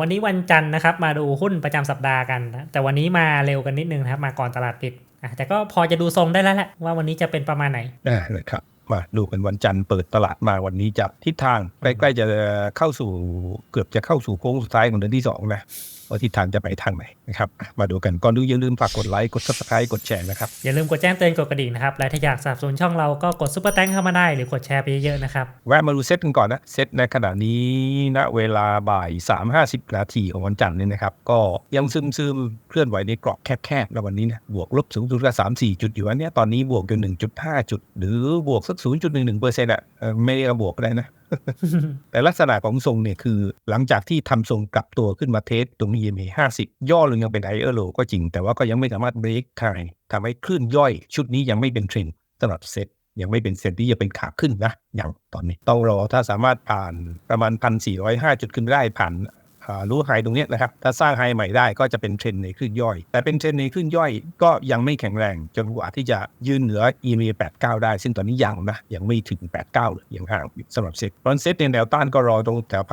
วันนี้วันจันทร์นะครับ มาดูหุ้นประจำสัปดาห์กันนะแต่วันนี้มาเร็วกันนิดนึงนะครับ มาก่อนตลาดปิดแต่ก็พอจะดูทรงได้แล้วแหละว่าวันนี้จะเป็นประมาณไหนได้เลยครับมาดูกันวันจันทร์เปิดตลาดมาวันนี้จับทิศทางใกล้ๆจะเข้าสู่เกือบจะเข้าสู่โค้งสุดท้ายของเดือนที่สองนะ ว่าทิศทางจะไปทางไหนนะครับอะมาดูกันก่อนดูอย่าลืมฝากกดไลค์กด subscribe กดแชร์นะครับอย่าลืมกดแจ้งเตือนกดกระดิ่งนะครับและถ้าอยากสนับสนุนช่องเราก็กดซุปเปอร์แตงเข้ามาได้หรือกดแชร์ไปเยอะๆนะครับแวะมาดูเซตกันก่อนนะเซตในขณะนี้ณเวลาบ่าย3 50นาทีของวันจันทร์เนี่ยนะครับก็ยังซึมซึมๆเคลื่อนไหวในกรอบแคบๆแล้ววันนี้เนี่ยบวกลบสูงสุดก็สามสี่จุดอยู่อันเนี้ยตอนนี้บวกอยู่1.5 จุด หรือบวกสัก0.11เปอร์เซ็นต์อะเออไม่ได้กบวกก็ได้นะ แต่ลักษณะของทรงเนี่ยคือหลังจากที่ทำทรงกลับตัวขึ้นมาเทสตรง EMA 50 ย่อลงยังเป็นไอเออร์โลก็จริง แต่ว่าก็ยังไม่สามารถเบรกคายทำให้คลื่นย่อย ชุดนี้ยังไม่เป็นเทรนด์สำหรับเซ็ตยังไม่เป็นเซ็นที่จะเป็นขาขึ้นนะอย่างตอนนี้ ต้องรอถ้าสามารถผ่านประมาณ 1,405 จุดขึ้นได้ผ่าน รู้ไฮตรงนี้นะครับ ถ้าสร้างไฮใหม่ได้ก็จะเป็นเทรนด์ในคลื่นย่อย แต่เป็นเทรนด์ในคลื่นย่อยก็ยังไม่แข็งแรง จนกว่าที่จะยืนเหนือ EMA 89 ได้ ซึ่งตอนนี้ยังนะ ยังไม่ถึง 89เลยยังห่างสำหรับเซ็ตตอนเซ็ตในแนวต้านก็รอตรงแถว1,400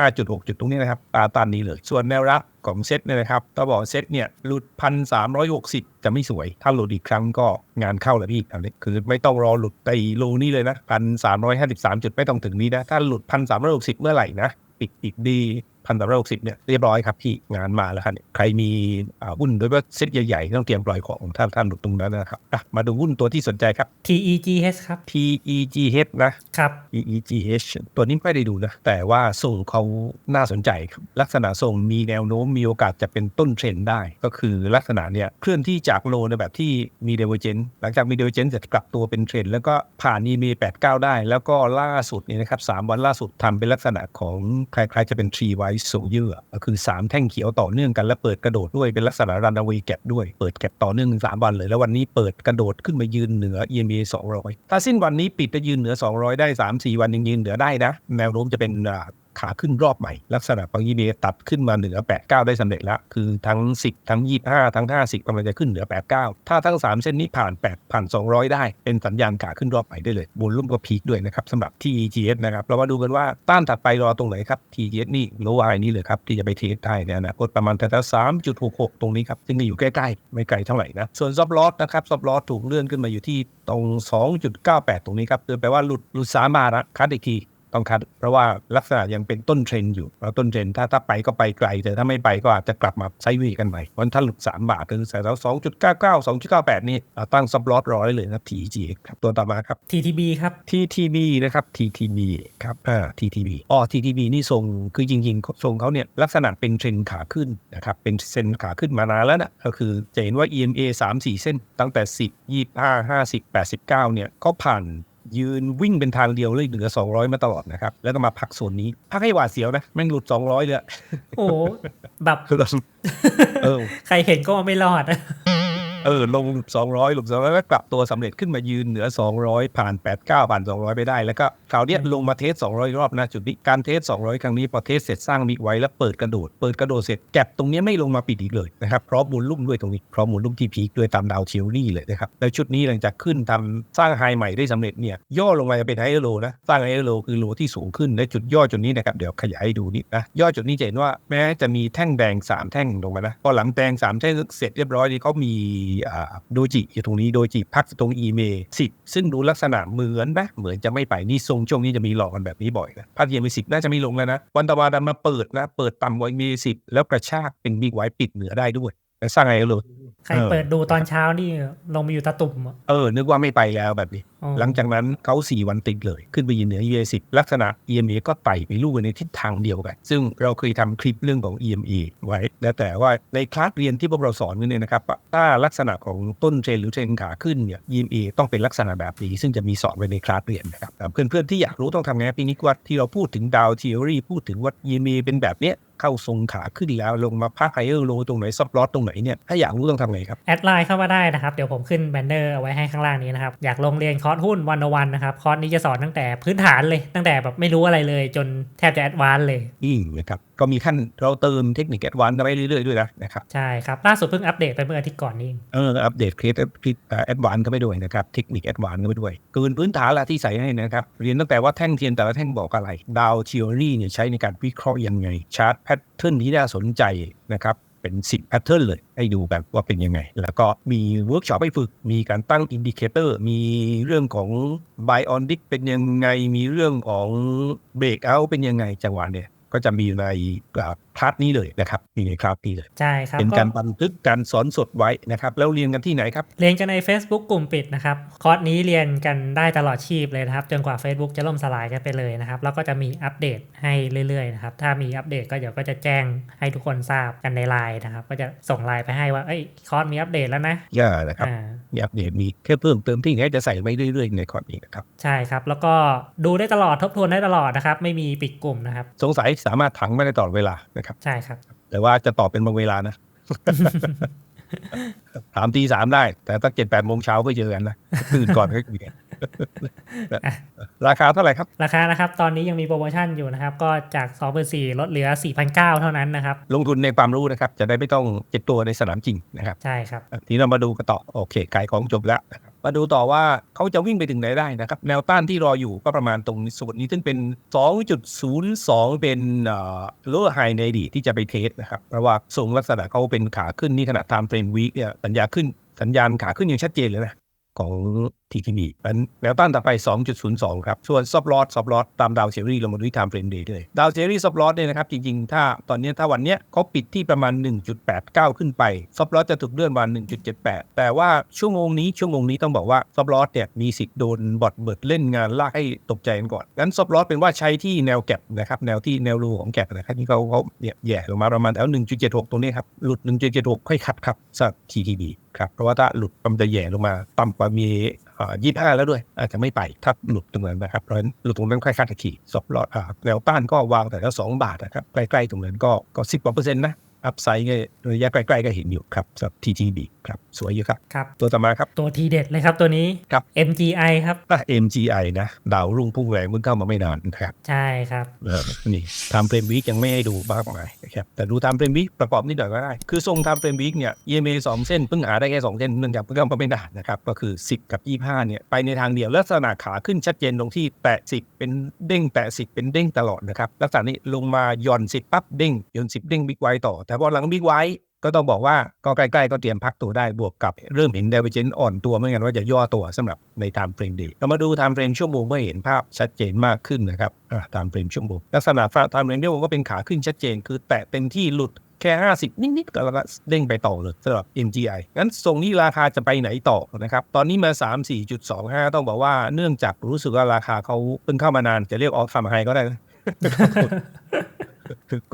5.6จุดหกจุดตรงนี้นะครับตาต้านนี้เลย ส่วนแนวรับของเซ็ตเนี่ยนะครับต้องบอกเซ็ตเนี่ยหลุด1,360จะไม่สวย ถ้าหลุดอีกครั้งก็งานเข้าแล้วพี่อันนี้คือไม่ต้องรอหลุดไปโลนี่เลยนะ1,353จุดไม่ต้องถึงนี้นะ ถ้าหลุด1,360เมื่อไหร่นะ ปิดอีกดีพันสามร้อยหกสิบเนี่ยเรียบร้อยครับพี่งานมาแล้วครับเนี่ยใครมีอ่าหุ้นโดยเฉพาะเซ็ตใหญ่ๆ ต้องเตรียมปล่อยของถ้าท่านหลุดตรงนั้นนะครับอะมาดูหุ้นตัวที่สนใจครับ TEGH ครับ TEGH นะครับ EEGH ตัวนี้ไม่ได้ดูนะ แต่ว่าทรงเขาน่าสนใจครับลักษณะทรงมีแนวโน้มมีโอกาสจะเป็นต้นเทรนด์ได้ ก็คือลักษณะเนี่ยเคลื่อนที่จากโลในแบบที่มีเดเวอร์เจนหลังจากมีเดเวอร์เจนเสร็จกลับตัวเป็นเทรนด์แล้วก็ผ่าน EMA 89ได้ แล้วก็ล่าสุดเนี่ยนะครับสามวันล่าสุดทำเป็นลักษณะของคล้ายๆจะเป็น tree wise s o y e r ก็คือ 3 แท่งเขียวต่อเนื่องกันแล้วเปิดกระโดดด้วยเป็นลักษณะรันเอา a y แก็บด้วยเปิดแก็บต่อเนื่องสามวันเลย แล้ววันนี้เปิดกระโดดขึ้นมายืนเหนือ EMA 200 ถ้าสิ้นวันนี้ปิดจะยืนเหนือ 200 ได้ 3-4 วันยังยืนเหนือได้นะ แนวโน้มจะเป็น ขาขึ้นรอบใหม่ ลักษณะของ EMA ตัดขึ้นมาเหนือ 89 ได้สำเร็จแล้ว คือทั้ง 10 ทั้ง 25 ทั้ง 50กำลังจะขึ้นเหนือ 89 ถ้าทั้ง 3 เส้นนี้ผ่าน 8 ผ่าน 200 ได้ เป็นสัญญาณขาขึ้นรอบใหม่ได้เลยบนลุ่มก็พีคด้วยนะครับสำหรับ TGS นะครับ เรามาดูกันว่าต้านถัดไปรอตรงไหนครับ TGS นี่โลวายนี่เลยครับที่จะไปเทสได้ในอนาคตประมาณแถวๆ3.66 ตรงนี้ครับซึ่งอยู่ใกล้ๆไม่ไกลเท่าไหร่นะส่วนซับลอสนะครับซับลอสถูกเลื่อนขึ้นมาอยู่ที่ตรง 2.98 ตรงนี้ครับคือแปลว่าหลุดหลุดสามบาทนะคัดอีกที ต้องคัด เพราะว่าลักษณะยังเป็นต้นเทรนด์อยู่แล้วต้นเทรนด์ถ้าถ้าไปก็ไปไกล แต่ถ้าไม่ไปก็อาจจะกลับมาไซด์เวย์กันใหม่วันถ้าหลุด 3 บาทคือใส่แล้ว2.99 2.98นี่อ่าตั้งซับลอสรอได้เลยนะครับ TG ครับตัวต่อมาครับ TTB ครับ TTB นะครับ TTB ครับอ่า TTB อ๋อ TTB นี่ทรงคือจริงๆทรงเขาเนี่ยลักษณะเป็นเทรนด์ขาขึ้นนะครับเป็นเส้นขาขึ้นมานานแล้วนะก็คือจะเห็นว่า EMA 3 4 เส้นตั้งแต่ 10 25 50 89เนี่ยก็ผ่าน ยืนวิ่งเป็นทางเดียวเลยเหนือ 200 มาตลอดนะครับ แล้วก็มาพักโซนนี้ พักให้หวาดเสียวนะแม่งหลุด 200 เลยอะโอ้โหแบบคือเราเออใครเห็นก็ไม่รอดเออลงหลุด200หลุด200แล้วกลับตัวสำเร็จขึ้นมายืนเหนือ200ผ่าน89ผ่าน200ไปได้ แล้วก็ คราวเนี้ยลงมาเทส200รอบนะจุดนี้การเทส200ครั้งนี้พอเทสเสร็จสร้างมิกไว้แล้วเปิดกระโดด เปิดกระโดดเสร็จแก็บตรงเนี้ยไม่ลงมาปิดอีกเลยนะครับเพราะมูลลุ่มด้วยตรงนี้เพราะมูลลุ่มที่พีคด้วยตามดาวเทียวรี่เลยนะครับแล้วชุดนี้หลังจากขึ้นทำสร้างไฮใหม่ได้สำเร็จเนี่ยย่อลงมาจะเป็นไฮเออร์โลนะสร้างไฮเออร์โลคือโลที่สูงขึ้นและจุดย่อจุดนี้นะครับเดี๋ยวขยายให้ดูนิดนะย่อจุดนี้จะเห็นว่าแม้จะมีแท่งแดงสามแท่งลงมานะพอหลังแดงสามแท่งเสร็จเรียบร้อยนี่เขามีอ่าโดจิอยู่ตรงนี้โดจิพักตรงอีเมสิบซึ่งดูลักษณะเหมือนนะเหมือนจะไม่ไปนี่ทรงช่วงนี้จะมีหลอกกันแบบนี้บ่อยนะพักเอีเมสิบน่าจะไม่ลงแล้วนะ วันตะวันดันมาเปิดนะ เปิดต่ำกว่าอีสิบแล้วกระชากเป็นบิ๊กไว้ปิดเหนือได้ด้วย แล้วสร้างไฮเออร์โลใครเปิดดูตอนเช้านี่ลงมาอยู่ตะตุ่มอะเออ นึกว่าไม่ไปแล้วแบบนี้อ๋อหลังจากนั้นเขา4วันติดเลย ขึ้นไปยืนเหนือ EMA 10ลักษณะ EMA ก็ไต่ไปลู่กันในทิศทางเดียวกัน ซึ่งเราเคยทำคลิปเรื่องของ EMA ไว้ แล้วแต่ว่าในคลาสเรียนที่พวกเราสอนกันเนี่ยนะครับว่าถ้าลักษณะของต้นเทรนหรือเทรนขาขึ้นเนี่ย EMA ต้องเป็นลักษณะแบบนี้ ซึ่งจะมีสอนไว้ในคลาสเรียนนะครับเพื่อนๆที่อยากรู้ต้องทำไงพี่นิกวัดที่เราพูดถึงดาวทีโอรีพูดถึงว่า EMA เป็นแบบเนี้ย เข้าทรงขาขึ้นแล้วลงมาพักไฮเออร์โลตรงไหนซับลอตตรงไหนเนี่ยถ้าอยากรู้ต้องทำไงครับ แอดไลน์เข้ามาได้นะครับ เดี๋ยวผมขึ้นแบนเนอร์เอาไว้ให้ข้างล่างนี้นะครับ อยากลงเรียนคอร์สหุ้นวันวันนะครับ คอร์สนี้จะสอนตั้งแต่พื้นฐานเลย ตั้งแต่แบบไม่รู้อะไรเลย จนแทบจะแอดวานซ์เลยอืมนะครับ ก็มีขั้นเราเติมเทคนิคแอดวานซ์ไปเรื่อยๆด้วยนะนะครับ ใช่ครับ ล่าสุดเพิ่งอัปเดตไปเมื่ออาทิตย์ก่อนนี่เองเอออัปเดตเคสแอดวานซ์ก็ไปด้วยนะครับ เทคนิคแอดวานซ์ก็ไปด้วยเกินพื้นฐานละที่ใส่ให้นะครับ เรียนตั้งแต่ว่าแท่งเทียนแต่ละแท่งบอกอะไรดาวทีโอรีเนี่ยใช้ในการวิเคราะห์ยังไงชาร์ตแพทเทิร์นที่น่าสนใจนะครับเป็น10แพทเทิร์นเลย ให้ดูแบบว่าเป็นยังไง แล้วก็มีเวิร์กช็อปให้ฝึก มีการตั้งอินดิเคเตอร์มีเรื่องของ Buy on Dick เป็นยังไง มีเรื่องของ Break out เป็นยังไงจังหวะเนี่ย ก็จะมีในคลาสนี้เลยนะครับมีในคลาสนี้เลยใช่ครับเป็นการบันทึกการสอนสดไว้นะครับแล้วเรียนกันที่ไหนครับ เรียนกันใน Facebook กลุ่มปิดนะครับคอร์สนี้เรียนกันได้ตลอดชีพเลยนะครับจนกว่า Facebook จะล่มสลายกันไปเลยนะครับแล้วก็จะมีอัปเดตให้เรื่อยๆนะครับถ้ามีอัปเดตก็เดี๋ยวก็จะแจ้งให้ทุกคนทราบกันในไลน์นะครับก็จะส่งไลน์ไปให้ว่าเอ้ยคอร์สมีอัปเดตแล้วนะย่านะครับอ่ามีอัปเดตมีแค่เพิ่มเติมที่ไหนจะใส่ไปเรื่อยๆ ในคอร์สนี้นะครับใช่ครับแล้วก็ดูได้ตลอดทบทวนได้ตลอดนะครับไม่มีปิดกลุ่มนะครับสงสัยสามารถถังไม่ได้ตลอดเวลานะครับ ใช่ครับ แต่ว่าจะตอบเป็นบางเวลานะถามตีสามได้ แต่ตั้งเจ็ดแปดโมงเช้าก็เจอกันนะตื่นก่อนก็คุยกันราคาเท่าไหร่ครับ ราคานะครับ ตอนนี้ยังมีโปรโมชั่นอยู่นะครับ ก็จาก2 4 0 0ลดเหลือ 4,900 เท่านั้นนะครับ ลงทุนในความรู้นะครับ จะได้ไม่ต้องเจ็บตัวในสนามจริงนะครับ ใช่ครับ ทีนี้เรามาดูกันต่อ โอเคขายของจบแล้วนะครับ มาดูต่อว่าเขาจะวิ่งไปถึงไหนได้นะครับ แนวต้านที่รออยู่ก็ประมาณตรงส่วนนี้ซึ่งเป็น 2.02 เป็นเอ่อ lower high ในดีที่จะไปเทสนะครับเพราะว่าทรงลักษณะเขาเป็นขาขึ้นนี่ขนาดตามเฟรมวีคเนี่ยสัญญาขึ้นสัญญาณขาขึ้นอย่างชัดเจนเลยนะของ TTB นั้นแนวต้านต่อไป 2.02 ครับ ส่วน stop loss stop loss ตามดาวเซรีลงมาด้วย time frame day เลยดาวเซรี stop loss เนี่ยนะครับ จริงๆ ถ้าตอนนี้ถ้าวันเนี้ยเขาปิดที่ประมาณ 1.89 ขึ้นไป stop loss จะถูกเลื่อนมา 1.78 แต่ว่าชั่วโมงนี้ชั่วโมงนี้ต้องบอกว่า stop loss เนี่ยมีสิทธิ์โดนบอทเบิร์ดเล่นงานลากให้ตกใจกันก่อนงั้น stop loss เป็นว่าใช้ที่แนวแก็บนะครับแนวที่แนวรูของแก็บนะครับที่เขาเขาเนี่ยแย่ลงมาประมาณแถว1.76 ตรงนี้ครับหลุด 1.76 ค่อยคัดครับสำหรับ TTB ครับเพราะว่าถ้าหลุดมันจะแย่ลงมาต่ำกว่ามี ยี่ห้าแล้วด้วย อาจจะไม่ไปถ้าหลุดตรงนั้นนะครับเพราะฉะนั้นหลุดตรงนั้นค่อยคาตะขี่สอบลอดแนวต้านก็วางแต่ละสองบาทนะครับใกล้ๆตรงนั้นก็ก็สิบกว่าเปอร์เซ็นต์นะ อัพไซด์ก็ระยะใกล้ๆก็เห็นอยู่ครับสำหรับ TTB ครับ สวยอยู่ครับ ครับ ตัวต่อมาครับ ตัวทีเด็ดเลยครับตัวนี้ครับ MGI ครับถ้า MGI นะ ดาวรุ่งพุ่งแรงเพิ่งเข้ามาไม่นานนะครับ ใช่ครับเออนี่ทำเฟรมวีคยังไม่ให้ดูมากมายนะครับ แต่ดูทำเฟรมวีคประกอบนิดหน่อยก็ได้ คือทรงทำเฟรมวีคเนี่ย EMA สองเส้นเพิ่งหาได้แค่สองเส้นเนื่องจากเพิ่งเข้ามาไม่นานนะครับ ก็คือ 10 กับ 25 เนี่ย ไปในทางเดียว ลักษณะขาขึ้นชัดเจนตรงที่แตะ10 เป็นเด้งแตะ10 เป็นเด้งตลอดนะครับ ลักษณะนี้ลงมาหย่อน10ปั๊บเด้งหย่อน10 เด้งบิ๊กไวต่อแต่พอหลังบิ๊กไวก็ต้องบอกว่าก็ใกล้ๆก็เตรียมพักตัวได้บวกกับเริ่มเห็น d ดเว r เจนอ่อนตัวเหมือนกันว่าจะย่อตัวสำหรับใน time frame day เรามาดู time frame ชั่วโมงเพื่อเห็นภาพชัดเจนมากขึ้นนะครับอ่า time frame ชั่วโมงลักษณะ time frame ชั่วโมงก็เป็นขาขึ้นชัดเจน คือแตะเต็มที่หลุดแค่ 50 นิดๆก็แล้วก็เด้งไปต่อเลยสำหรับ MGI งั้นทรงนี้ราคาจะไปไหนต่อนะครับ ตอนนี้มา 3 4.25 ต้องบอกว่าเนื่องจากรู้สึกว่าราคาเขาเพิ่งเข้ามานานจะเรียกออฟทำไฮก็ได้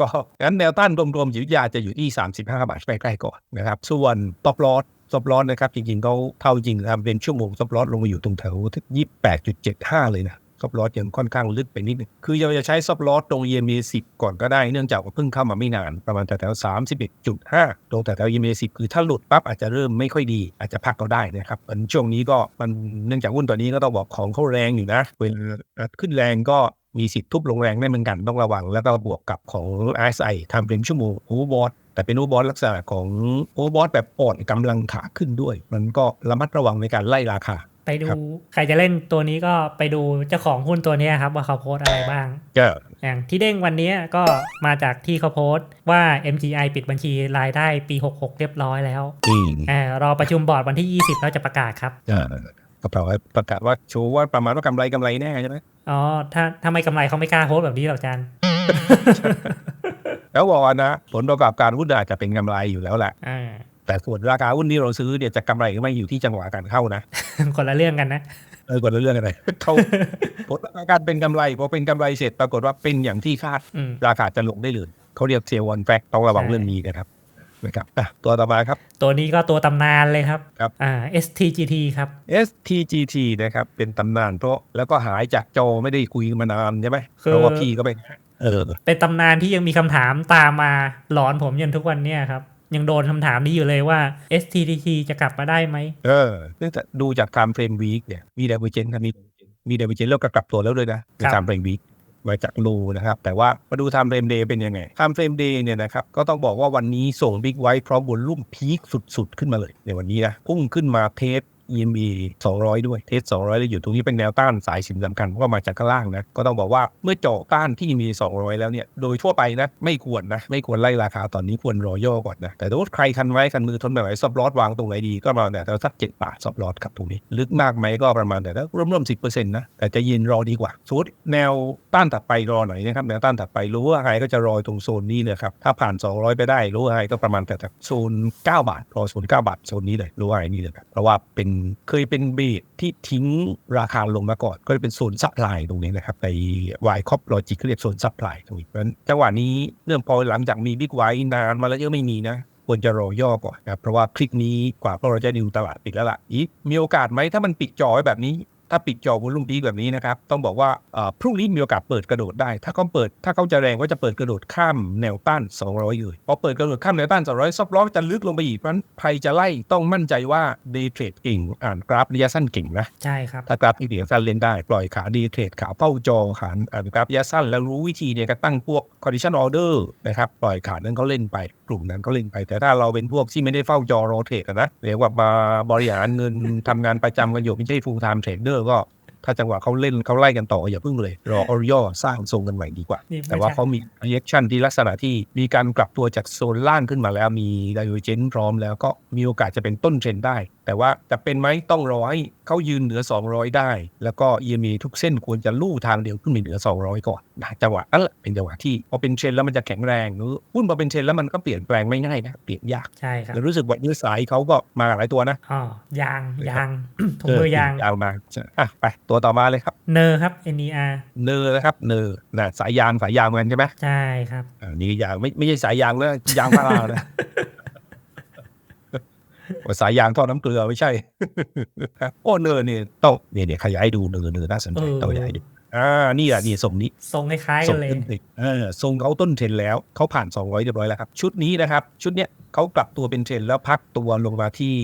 ก็งั้นแนวต้านรวมๆจิตวิทยาจะอยู่ที่ 35 บาทใกล้ๆก่อนนะครับส่วนต o ปลอ s ต o ปลอ s นะครับ จริงๆเขาเท่าจริงทำเป็นชั่วโมงต o ปลอ s ลงมาอยู่ตรงแถว28.75เลยนะซับลอสยังค่อนข้างลึกไปนิดนึงคือเราจะใช้ซับลอสตรง EMA 10ก่อนก็ได้ เนื่องจากว่าเพิ่งเข้ามาไม่นาน ประมาณแถวๆ31.5ตรงแถวๆ EMA 10คือถ้าหลุดปั๊บอาจจะเริ่มไม่ค่อยดี อาจจะพักก็ได้นะครับอันช่วงนี้ก็มันเนื่องจากหุ้นตัวนี้ก็ต้องบอกของเขาแรงอยู่นะเวลาขึ้นแรงก็ มีสิทธิ์ทุบลงแรงได้เหมือนกันต้องระวัง แล้วก็บวกกับของ RSI ทำเป็นชั่วโมงโอเวอร์บอทแต่เป็นโอเวอร์บอทลักษณะของโอเวอร์บอทแบบอ่อนกำลังขาขึ้นด้วย มันก็ระมัดระวังในการไล่ราคาไปดูครับใครจะเล่นตัวนี้ก็ไปดูเจ้าของหุ้นตัวเนี้ยครับว่าเขาโพสต์อะไรบ้างก็อย่างที่เด้งวันนี้ก็มาจากที่เขาโพสต์ว่า MGI ปิดบัญชีรายได้ปี 66 เรียบร้อยแล้วอืมอ่ารอประชุมบอร์ดวันที่ 20 แล้วจะประกาศครับอ่าก็แปลว่าประกาศว่าโชว์ว่าประมาณว่ากำไรกำไรแน่ใช่ไหม อ๋อถ้าถ้าไม่กำไรเขาไม่กล้าโพสต์แบบนี้หรอกอาจารย์แล้วบอกนะ ผลประกอบการหุ้นอาจจะเป็นกำไรอยู่แล้วแหละอ่าแต่ส่วนราคาหุ้นที่เราซื้อเนี่ยจะกำไรหรือไม่อยู่ที่จังหวะการเข้านะคนละเรื่องกันนะเออกดเรื่องอะไรเขาผลประกอบการเป็นกำไรพอเป็นกำไรเสร็จปรากฏว่าเป็นอย่างที่คาดอืมราคาจะลงได้เลยเขาเรียกเซลล์วันแฟกต้องระวังใช่เรื่องนี้นะครับ นะครับอะตัวต่อมาครับ ตัวนี้ก็ตัวตำนานเลยครับครับอ่า STGT ครับ STGT นะครับเป็นตำนานเพราะแล้วก็หายจากจอไม่ได้คุยมานานใช่ไหมคือเพราะว่าพี่ก็ไปเออเป็นตำนานที่ยังมีคำถามตามมาหลอนผมยันทุกวันเนี่ยครับยังโดนคำถามนี้อยู่เลยว่า STGT จะกลับมาได้ไหม เออเนื่องจากดูจาก time frame week เนี่ย มี divergence ครับมีมี divergence แล้วก็กลับตัวแล้วด้วยนะในครับ time frame week มาจากรูนะครับ แต่ว่ามาดูไทม์เฟรมเดย์เป็นยังไงไทม์เฟรมเดย์เนี่ยนะครับก็ต้องบอกว่าวันนี้ส่งบิ๊กไว้พร้อมบนลุ่มพีคสุดๆ ขึ้นมาเลยในวันนี้นะพุ่งขึ้นมาเทส EMA 200 ด้วยเทส200แล้วอยู่ตรงนี้เป็นแนวต้านสายสินสำคัญเพราะว่ามาจากข้างล่างนะก็ต้องบอกว่าเมื่อเจาะต้านที่มี200 แล้วเนี่ยโดยทั่วไปนะไม่ควรนะไม่ควรไล่ราคาตอนนี้ควรรอย่อก่อนนะแต่ถ้าใครคันไว้คันมือทนไม่ไหวซับลอสวางตรงไหนดีก็ประมาณแต่สัก7บาทซับลอสครับตรงนี้ ลึกมากไหมก็ประมาณแต่ร่วมร่วมสิบเปอร์เซ็นต์นะแต่จะยืนรอดีกว่าสมมติแนวต้านถัดไปรอหน่อยนะครับแนวต้านถัดไปรู้ว่าไฮก็จะรอตรงโซนนี้เลยครับถ้าผ่าน 200 ไปได้รู้ว่าไฮก็ประมาณแต่โซน9 บาทรอโซน9บาทโซนนี้เลยรู้ว่าไฮนี่เลยครับเพราะว่าเป็นเคยเป็นเบสที่ทิ้งราคาลงมาก่อน ก็จะเป็นโซนซัพพลายตรงนี้นะครับในวายคอปลอจิกเรียกโซนซัพพลายตรงนี้เพราะฉะนั้นจังหวะนี้เริ่มพอหลังจากมีบิ๊กไวนานมาแล้วยังไม่มีนะควรจะรอย่อก่อนนะเพราะว่าคลิปนี้กว่าพวกเราจะดูตลาดปิดแล้วล่ะอีมีโอกาสไหมถ้ามันปิดจอไว้แบบนี้ ถ้าปิดจอบนลุ่มพีคแบบนี้นะครับต้องบอกว่าเอ่อพรุ่งนี้มีโอกาสเปิดกระโดดได้ ถ้าเขาเปิดถ้าเขาจะแรงก็จะเปิดกระโดดข้ามแนวต้าน 200เลยพอเปิดกระโดดข้ามแนวต้าน 200ซับล้อจะลึกลงไปอีกเพราะฉะนั้นใครจะไล่ต้องมั่นใจว่าเดย์เทรดเก่งอ่านกราฟระยะสั้นเก่งนะใช่ครับถ้ากราฟที่เดียวสั้นเล่นได้ปล่อยขาดีเทรดขาเป้าจอขาอ่านกราฟระยะสั้น แล้วรู้วิธีเนี่ยก็ตั้งพวก condition order นะครับปล่อยขานั้นเขาเล่นไปกลุ่มนั้นเขาเล่นไป แต่ถ้าเราเป็นพวกที่ไม่ได้เฝ้าจอรอเทรดอะนะเรียกว่ามาบริหารเงินทำงานประจำกันอยู่ไม่ใช่ full time trader ก็ ถ้าจังหวะเขาเล่นเขาไล่กันต่ออย่าพึ่งเลย รอออย่อสร้างทรงกันใหม่ดีกว่านี่ไม่แต่ว่าใช่เขามี reaction ที่ลักษณะที่มีการกลับตัวจากโซนล่างขึ้นมาแล้วมี divergence พร้อมแล้วก็มีโอกาสจะเป็นต้นเทรนด์ได้ แต่ว่าจะเป็นไหมต้องรอให้เขายืนเหนือ 200 ได้ แล้วก็ EMA ทุกเส้นควรจะลู่ทางเดียวขึ้นไปเหนือ 200 ก่อนนะจังหวะนั้นแหละเป็นจังหวะที่พอเป็นเทรนด์แล้วมันจะแข็งแรงหรือหุ้นพอเป็นเทรนด์แล้วมันก็เปลี่ยนแปลงไม่ง่ายนะเปลี่ยนยากใช่ครับแล้วรู้สึกว่ายืดสายเขาก็มาหลายตัวนะอ๋อยางยางถุงมือยางยาวมาใช่อะไปตัวต่อมาเลยครับ เนอร์ครับ NER เนอร์นะครับ เนอร์นะสายยางสายยางเหมือนกันใช่ไหมใช่ครับอ่านี่ยางไม่ไม่ใช่สายยางแล้วยางพารานะโอ้สายยางทอดน้ำเกลือไม่ใช่โอ้เนอร์เนี่ยต้องเนี่ยเนี่ยขยายดูเนอร์เนอร์น่าสนใจเออต้องขยายดูอ่านี่แหละนี่ทรงนี้ทรงคล้ายๆทกัรนงเลยต้นเทรนเออทรงเขาต้นเทรนแล้วเขาผ่าน 200 เรียบร้อยแล้วครับ ชุดนี้นะครับ ชุดเนี้ยเขากลับตัวเป็นเทรนแล้วพักตัวลงมาที่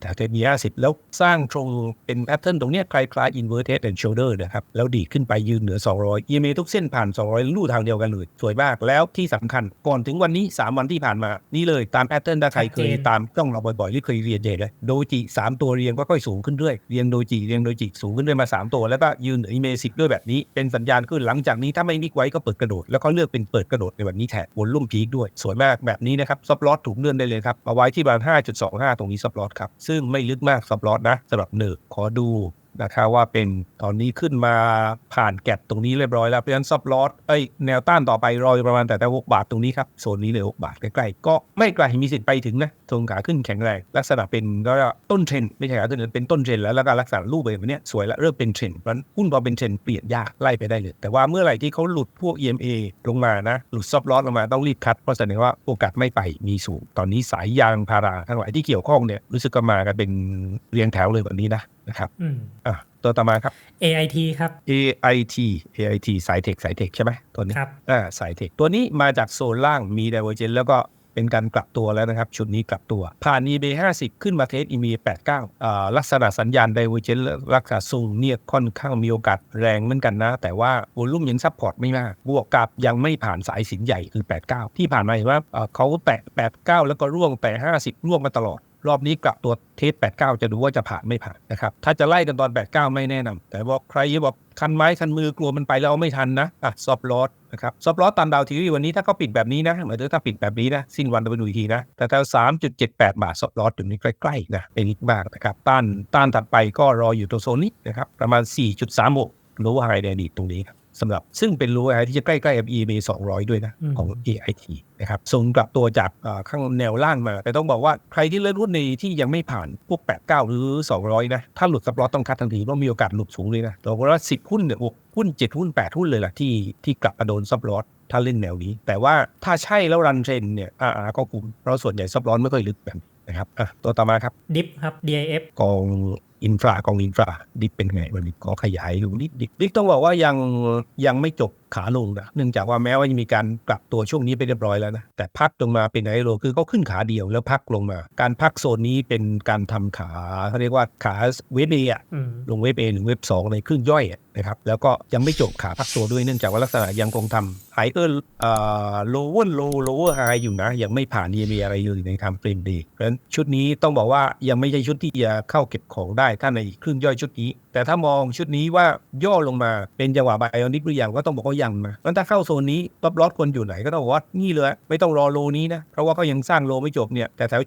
แถวเทนมี50แล้วสร้างตรงเป็นแพทเทิร์นตรงเนี้ยคล้ายๆ inverted and shoulder นะครับ แล้วดีดขึ้นไปยืนเหนือ 200 EMA ทุกเส้นผ่าน 200 ลู่ทางเดียวกันเลย สวยมากแล้วที่สำคัญก่อนถึงวันนี้ 3 วันที่ผ่านมา นี่เลยตามแพทเทิร์นถ้าใครเคยชัดเจนตามกล้องเราบ่อยๆที่เคยเรียนเจเลยโดจิสามตัวเรียงก็ค่อยสูงขึ้นเรื่อยเรียงโดจิเรียงโดจิสูงขึ้นเรื่อยมาสามตัว แล้วก็ยืนเหนือ EMA 10 ด้วยแบบนี้เป็นสัญญาณขึ้นหลังจากนี้ถ้าไม่มิกไว้ก็เปิดกระโดดแล้วก็เลือกเป็นเปิดกระโดดในวันนี้แทนบนลุ่มพีคด้วยสวยมากแบบนี้นะครับซับลอสถูกเลื่อนได้เลยครับเอาไว้ที่ประมาณ5.25 ตรงนี้ซับลอสครับซึ่งไม่ลึกมากสับลอดนะสำหรับเนิร์ขอดูนะครับว่าเป็นตอนนี้ขึ้นมา ผ่านแกะตรงนี้เรียบร้อยแล้ว เพราะฉะนั้นซับลอสเอ้ยแนวต้านต่อไปรออยู่ประมาณแต่แต่6บาทตรงนี้ครับ โซนนี้เลย 6 บาทใกล้ๆก็ไม่ไกลมีสิทธิ์ไปถึงนะทรงขาขึ้นแข็งแรง ลักษณะเป็นก็ต้นเทรนด์ไม่ใช่ขาขึ้นเป็นต้นเทรนด์แล้วแล้วก็ลักษณะรูปแบบเนี้ยสวยแล้วเริ่มเป็นเทรนด์เพราะฉะนั้นหุ้นพอเป็นเทรนด์เปลี่ยนยากไล่ไปได้เลย แต่ว่าเมื่อไหร่ที่เขาหลุดพวก EMA ลงมานะหลุดซับลอสลงมาต้องรีบคัดเพราะแสดงว่าโอกาสไม่ไปมีสูง ตอนนี้สายยางพาราทั้งหลายที่เกี่ยวข้องเนี่ยรู้สึกก็มากันเป็นเรียงแถวเลยแบบนี้นะนะครับอืมอะ ตัวต่อมาครับ AIT ครับ AIT AIT สายเทคสายเทคใช่ไหมตัวนี้ครับอ่าสายเทคตัวนี้มาจากโซนล่างมี divergence แล้วก็เป็นการกลับตัวแล้วนะครับ ชุดนี้กลับตัว ผ่าน eBay 50 ขึ้นมาเทส eBay 89อ่าลักษณะสัญญาณ divergence และลักษณะทรงเนี่ยค่อนข้างมีโอกาสแรงเหมือนกันนะ แต่ว่าวอลุ่มยังซัพพอร์ตไม่มาก บวกกับยังไม่ผ่านสายสินใหญ่คือ 89 ที่ผ่านมาเห็นว่าอ่าเขาแตะ89 แล้วก็ร่วงแตะ50 ร่วงมาตลอด รอบนี้กลับตัวเทส 89 จะดูว่าจะผ่านไม่ผ่านนะครับ ถ้าจะไล่กันตอน 89 ไม่แนะนำแต่บอกใครบอกคันไม้คันมือกลัวมันไปแล้วเอาไม่ทันนะอะซอฟลอสนะครับซอฟลอสตามดาวทีวีวันนี้ถ้าเขาปิดแบบนี้นะหมายถึงถ้าปิดแบบนี้นะ สิ้นวันจะไปดูอีกทีนะ แต่แถว3.78 บาทซอฟลอสอยู่นี้ใกล้ๆนะเป็นนิดมากนะครับต้านต้านถัดไปก็รออยู่ตัวโซนนี้นะครับประมาณ 4.36รู้ว่าไฮเดดีตรงนี้ครับ สำหรับซึ่งเป็นรู้ไฮที่จะใกล้ๆกับ EMA 200 ด้วยนะอืมของ AIT นะครับส่งกลับตัวจากอ่าข้างแนวล่างมา แต่ต้องบอกว่าใครที่เล่นหุ้นในที่ยังไม่ผ่านพวก 89 หรือ 200 นะ ถ้าหลุดซับลอสต้องคัดทันทีเพราะมีโอกาสหลุดสูงเลยนะแต่ว่า 10 หุ้นเนี่ยโอ้หุ้น 7 หุ้น 8 หุ้นเลยล่ะที่ที่กลับมาโดนซับลอสถ้าเล่นแนวนี้ แต่ว่าถ้าใช่แล้วรันเทรนเนี่ยอ่าๆก็คุ้มเพราะส่วนใหญ่ซับลอสไม่ค่อยลึกแบบนี้นะครับอะตัวต่อมาครับดิฟครับ DIF กอง อินฟรากองอินฟราดิบเป็นไงวันนี้ก็ขยายดูนิดดิบดิบต้องบอกว่ายังยังไม่จบขาลงนะเนื่องจากว่าแม้ว่าจะมีการกลับตัวช่วงนี้ไปเรียบร้อยแล้วนะแต่พักลงมาเป็นไฮโลคือเขาขึ้นขาเดียวแล้วพักลงมา การพักโซนนี้เป็นการทำขาเขาเรียกว่าขาเวฟเอะอืมลงเว็บ A หรือเว็บ2ในครึ่งย่อยอะนะครับแล้วก็ยังไม่จบขาพักตัวด้วยเนื่องจากว่าลักษณะยังคงทำไฮเออร์เอ่อโลเวอร์โลโลเวอร์ไฮอยู่นะ ยังไม่ผ่าน EMA อะไรอยู่ในทำเฟรมดีเพราะฉะนั้นชุดนี้ต้องบอกว่ายังไม่ใช่ชุดที่จะเข้าเก็บของได้ถ้าในครึ่งย่อยชุดนี้ แต่ถ้ามองชุดนี้ว่าย่อลงมาเป็นจังหวะไบออนิกหรือยังก็ต้องบอกว่ายังนะงั้นถ้าเข้าโซนนี้รอบลอตควรอยู่ไหนก็ต้องบอกว่านี่เลย ไม่ต้องรอโลนี้นะ เพราะว่าเขายังสร้างโลไม่จบเนี่ยแต่แถว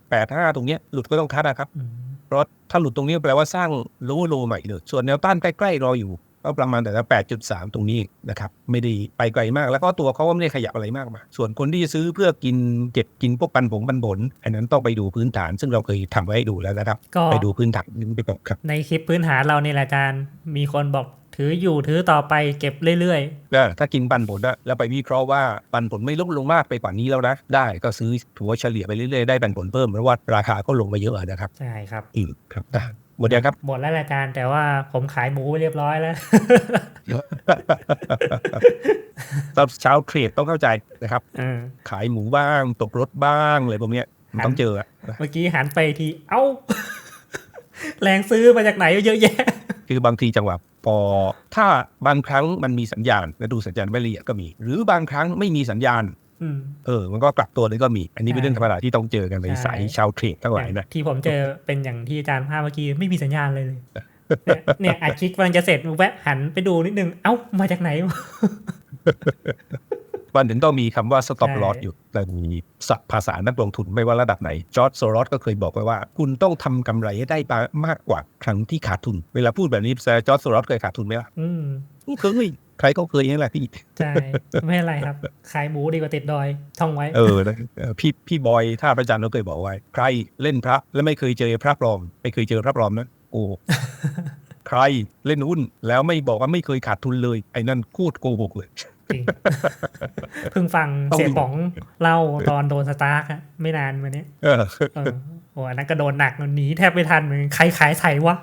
7.85 ตรงเนี้ยหลุดก็ต้องคัดนะครับอืมเพราะถ้าหลุดตรงนี้แปลว่าสร้างโลโลใหม่เลยส่วนแนวต้านใกล้ๆรออยู่ก็ประมาณแต่ละ8.3 ตรงนี้นะครับไม่ได้ไปไกลมาก แล้วก็ตัวเขาก็ไม่ได้ขยับอะไรมากมายส่วนคนที่จะซื้อเพื่อกินเก็บกินพวกปันผงปันผล อันนั้นต้องไปดูพื้นฐาน ซึ่งเราเคยทำไว้ให้ดูแล้วนะครับก็ไปดูพื้นฐานนี้ไปก่อนครับ ในคลิปพื้นฐานเรานี่แหละอาจารย์มีคนบอก ถืออยู่ถือต่อไปเก็บเรื่อยแล้วถ้ากินปันผลอะแล้วไปวิเคราะห์ว่าปันผลไม่ลดลงมากไปกว่านี้แล้วนะ ได้ก็ซื้อถัวเฉลี่ยไปเรื่อยๆ ได้ปันผลเพิ่มเพราะว่าราคาก็ลงมาเยอะนะครับๆใช่ครับอืมครับอะหมดยังครับหมดแล้วแหละอาจารย์แต่ว่าผมขายหมูไว้เรียบร้อยแล้วสำหรับชาวเทรดต้องเข้าใจนะครับอืมขายหมูบ้างตกรถบ้างอะไรพวกเนี้ยมันต้องเจออะเมื่อกี้หันไปทีเอ้า แรงซื้อมาจากไหนเยอะแยะ คือบางทีจังหวะ พอถ้าบางครั้งมันมีสัญญาณและดูสัญญาณไม่ละเอียดก็มี หรือบางครั้งไม่มีสัญญาณอืมเออ มันก็กลับตัวเลยก็มี อันนี้เป็นใช่เรื่องธรรมดาที่ต้องเจอกันในใช่สายชาวเทรดทั้งหลายนะที่ผมเจอเป็นอย่างที่อาจารย์ภาพเมื่อกี้ไม่มีสัญญาณเลยเลยเนี่ยเนี่ยอัดคลิกกำลังจะเสร็จแวะหันไปดูนิดนึง เอ้ามาจากไหน วะวันถึงต้องมีคำว่า stop ใช่ loss อยู่แต่มีศัพท์ภาษานักลงทุนไม่ว่าระดับไหน จอร์จโซรอสก็เคยบอกไว้ว่า คุณต้องทำกำไรให้ได้มากกว่าครั้งที่ขาดทุน เวลาพูดแบบนี้จอร์จโซรอสเคยขาดทุนไหมล่ะอืมเคยใครก็เคยอย่างนั้นแหละพี่ ใช่ ไม่เป็นไรครับ ขายหมูดีกว่าติดดอย ท่องไว้ เออนะเออพี่พี่บอยท่าพระจันทร์เราเคยบอกไว้ ใครเล่นพระแล้วไม่เคยเจอพระปลอม ไม่เคยเจอพระปลอมนะโอ้ใครเล่นหุ้นแล้วไม่บอกว่าไม่เคยขาดทุนเลย ไอ้นั่นพูดโกหกเลย จริงเพิ่งฟังต้องมีเสียป๋องเล่าตอนโดนสตาร์กอะไม่นานมาเนี้ยเออเออโอ้อันนั้นก็โดนหนักหนีแทบไม่ทันเหมือนใครขายใส่วะ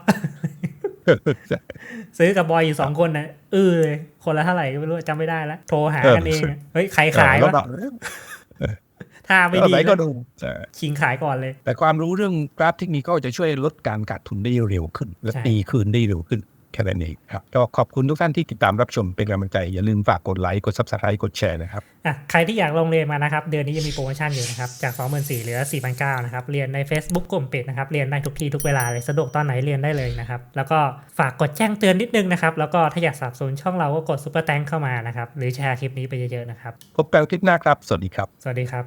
ซื้อกับบอยอยู่สองคนนะเออเลยคนละเท่าไหร่ก็ไม่รู้จำไม่ได้แล้วโทรหากันเองอะเฮ้ยใครขายวะแล้วถ้าไม่แบบดีไหนก็นะดูใช่ชิงขายก่อนเลย แต่ความรู้เรื่องกราฟเทคนิคก็จะช่วยลดการขาดทุนได้เร็วขึ้น และใช่ตีคืนได้เร็วขึ้นแค่นั้นเองครับก็ขอบคุณทุกท่านที่ติดตามรับชมเป็นกำลังใจ อย่าลืมฝากกดไลค์กด subscribe กดแชร์นะครับอะใครที่อยากลงเรียนมานะครับ เดือนนี้จะมีโปรโมชั่นอยู่นะครับ จาก 24,000เหลือ 4,900นะครับ เรียนใน Facebook กลุ่มปิดนะครับ เรียนได้ทุกที่ทุกเวลาเลยสะดวกตอนไหนเรียนได้เลยนะครับ แล้วก็ฝากกดแจ้งเตือนนิดนึงนะครับ แล้วก็ถ้าอยากสนับสนุนช่องเราก็กดซุปเปอร์แตงเข้ามานะครับหรือแชร์คลิปนี้ไปเยอะๆนะครับพบกันคลิปหน้าครับ สวัสดีครับ สวัสดีครับ